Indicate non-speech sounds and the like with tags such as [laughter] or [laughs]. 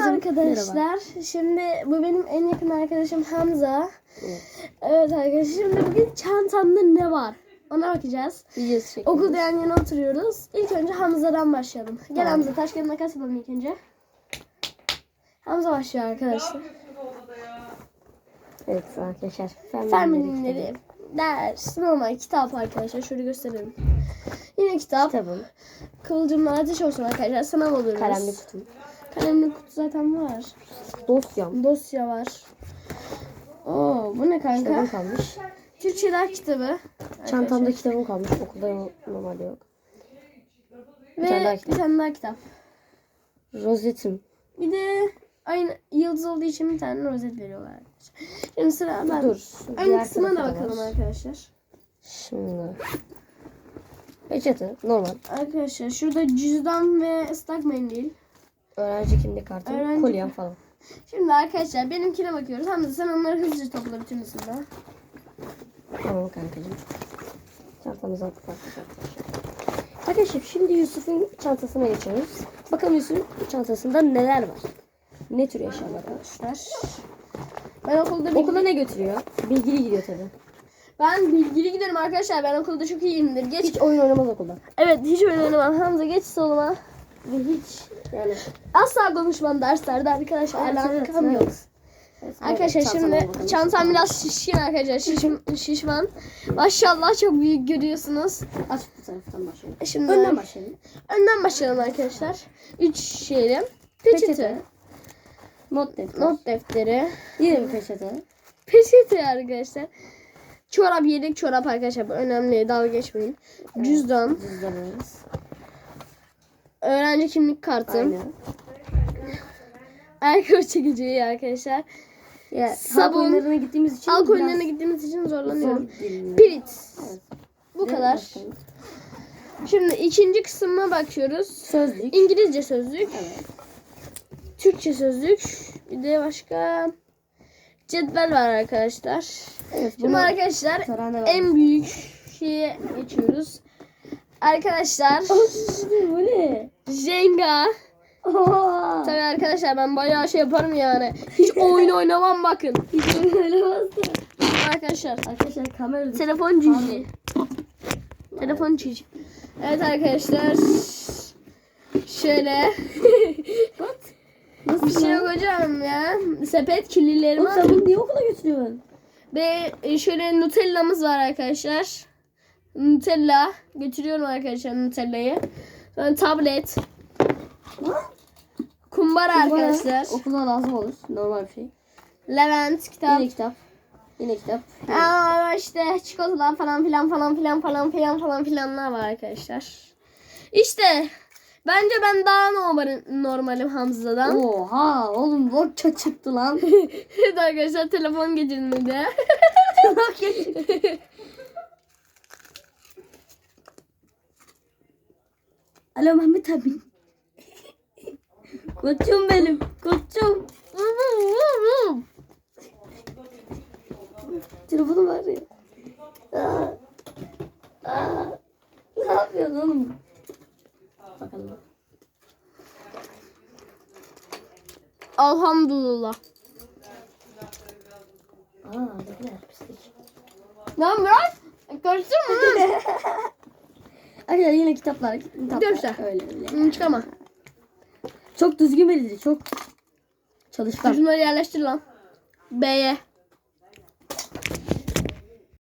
Herkese arkadaşlar. merhaba. Şimdi bu benim en yakın arkadaşım Hamza. Evet. Evet arkadaşlar şimdi bugün çantamda ne var? Ona bakacağız. Videosu çekiyoruz. Okulda yan yana oturuyoruz. İlk önce Hamza'dan başlayalım. Gel Tamam. Hamza taş kağıt makas yapalım ilk önce. Hamza başlıyor arkadaşlar. Evet arkadaşlar. Fen bilimleri ders normal kitap arkadaşlar şöyle gösterelim. Yine kitap. Kitabım. Kıvılcımla ateş olsun arkadaşlar. Sınav oluyoruz. Kalemli kutum. Kalemli kutu zaten var. Dosyam. Dosya var. Oo bu ne kanka? Kitabım kalmış. Türkçeler kitabı. Çantamda kitabım kalmış. Okulda normalde yok. Ve tane daha bir kitap. tane daha kitap. Rozetim. Bir de aynı yıldız olduğu için bir tane rozet veriyorlar arkadaşlar. Şimdi sıra ben. Dur. Aynı kısmına da bakalım var. arkadaşlar. Şimdi. Peçete. Normal. Arkadaşlar şurada cüzdan ve ıslak mendil. Öğrenci kimlik kartı. Öğrenci- Kolyem falan. Şimdi arkadaşlar benimkine bakıyoruz. Hamza sen onları hızlıca topla bütünüsünde. Tamam kankacığım. Çantamızı attık arkadaşlar. Arkadaşlar şimdi Yusuf'un çantasına geçiyoruz. Bakalım Yusuf'un çantasında neler var. Ne tür eşyalar var? Ben okulda bir... Okula ne götürüyor? Bilgili gidiyor tabii. Ben bilgili giderim arkadaşlar. Ben okulda çok iyiyimdir. Geç. Hiç oyun oynamaz okulda. Evet hiç öyle oynamam. Hamza geç soluma. Ve hiç yani. Asla konuşmam derslerde arkadaşlar. Evet, evet, Alakam yok. evet. Evet, Arkadaşlar evet, şimdi çantam biraz şişkin arkadaşlar. Şişm, şişman. Maşallah çok büyük görüyorsunuz. Aç bu taraftan başlayalım. Şimdi Önden başlayalım. önden başlayalım arkadaşlar. Üç şeyle. Peçete. Peçete. Not defter. Not defteri. Yine bir peçete. Peçete arkadaşlar. Çorap yedek çorap arkadaşlar. Bu önemli. Dalga geçmeyin. Cüzdan. Cüzdanımız. Öğrenci kimlik kartı. Aynen. [laughs] Alkol çekeceği arkadaşlar. Ya, Sabun. halk gittiğimiz için oyunlarına gittiğimiz için zorlanıyorum. zor. Pirit. Evet. Bu Ve kadar. başka? Şimdi ikinci kısmına bakıyoruz. Sözlük. İngilizce sözlük, Evet. Türkçe sözlük, bir de başka cetvel var arkadaşlar. Evet. Şimdi arkadaşlar en büyük şeye geçiyoruz. Arkadaşlar bu ne? Tabii arkadaşlar ben bayağı şey yaparım yani. Hiç oyun oynamam bakın. Hiç oynamazdı. Arkadaşlar Arkadaşlar kamera telefon cici. Telefon cici. Evet arkadaşlar. Şöyle. [laughs] Nasıl Bir şey yok hocam ya. Sepet kirlilerimi Oğlum sen bunu niye okula götürüyorsun? Ve e, şöyle Nutella'mız var arkadaşlar. Nutella. Götürüyorum arkadaşlar Nutella'yı. Sonra tablet. Kumbara arkadaşlar. Okula lazım olur. Normal bir şey. Levent kitap. Yine kitap. Yine kitap. Aa, işte çikolatalar falan filan falan filan falan filan falan filanlar var arkadaşlar. İşte bence ben daha normal, normalim Hamza'dan. Oha oğlum bok çıktı lan. [laughs] Evet arkadaşlar telefon de. [laughs] Alo Mehmet abi. Koçum benim. Koçum. Telefonum var ya. Aa. Aa. Ne yapıyorsun oğlum? Bakalım. Elhamdülillah. Aa ne kadar pislik. Lan bırak. Karıştırma lan. [laughs] Arkadaşlar yine kitaplar. kitaplar. Göster. Öyle öyle. Çıkama. Çok düzgün belirli. Çok çalışkan. Şunları yerleştir lan. B'ye.